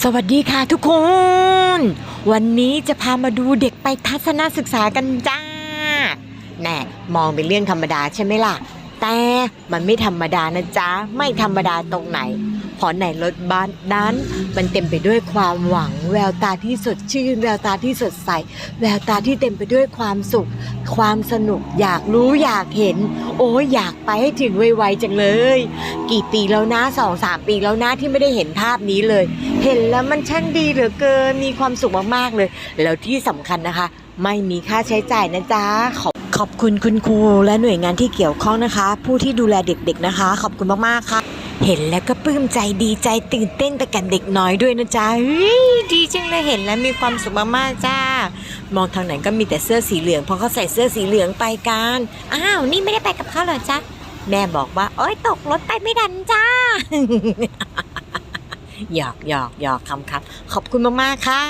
สวัสดีค่ะทุกคน วันนี้จะพามาดูเด็กไปทัศนศึกษากันจ้าแน่มองเป็นเรื่องธรรมดาใช่ไหมล่ะ แต่มันไม่ธรรมดานะจ๊ะ ไม่ธรรมดาตรงไหนาะในรถบัสนั้น มันเต็มไปด้วยความหวัง แววตาที่สดชื่น แววตาที่สดใส แววตาที่เต็มไปด้วยความสุข ความสนุกอยากรู้อยากเห็น โอ้ยอยากไปให้ถึงไวๆจังเลย กี่ปีแล้วนะสองสามปีแล้วนะที่ไม่ได้เห็นภาพนี้เลย เห็นแล้วมันช่างดีเหลือเกินมีความสุขมากๆเลย แล้วที่สำคัญนะคะ ไม่มีค่าใช้จ่ายนะจ๊ะขอบขอบคุณคุณครูและหน่วยงานที่เกี่ยวข้องนะคะ ผู้ที่ดูแลเด็กๆนะคะ ขอบคุณมากๆค่ะ เห็นแล้วก็ปลื้มใจดีใจตื่นเต้นไปกับเด็กน้อยด้วยนะจ๊ะดีจังเลยเห็นแล้วมีความสุขมากๆจ้ามองทางไหนก็มีแต่เสื้อสีเหลืองเพราะเขาใส่เสื้อสีเหลืองไปกันอ้าวนี่ไม่ได้ไปกับเขาเหรอจ๊ะแม่บอกว่าโอ๊ยตกรถไปไม่ดันจ้าหยอกหยอกหยอกคำครับขอบคุณมากๆค่ะ